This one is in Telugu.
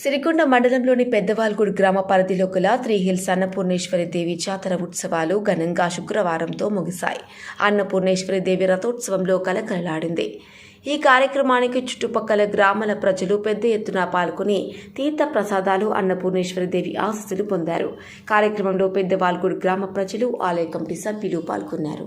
సిరికొండ మండలంలోని పెద్దవాల్గూడ్ గ్రామ పరిధిలో గల త్రీ హిల్స్ అన్నపూర్ణేశ్వరి దేవి జాతర ఉత్సవాలు ఘనంగా శుక్రవారంతో ముగిశాయి. అన్నపూర్ణేశ్వరి దేవి రథోత్సవంలో కలకలలాడింది. ఈ కార్యక్రమానికి చుట్టుపక్కల గ్రామాల ప్రజలు పెద్ద ఎత్తున పాల్గొని తీర్థ ప్రసాదాలు అన్నపూర్ణేశ్వరి దేవి ఆశీస్సులు పొందారు. కార్యక్రమంలో పెద్దవాల్గూడ్ గ్రామ ప్రజలు ఆలయ కమిటీ సభ్యులు పాల్గొన్నారు.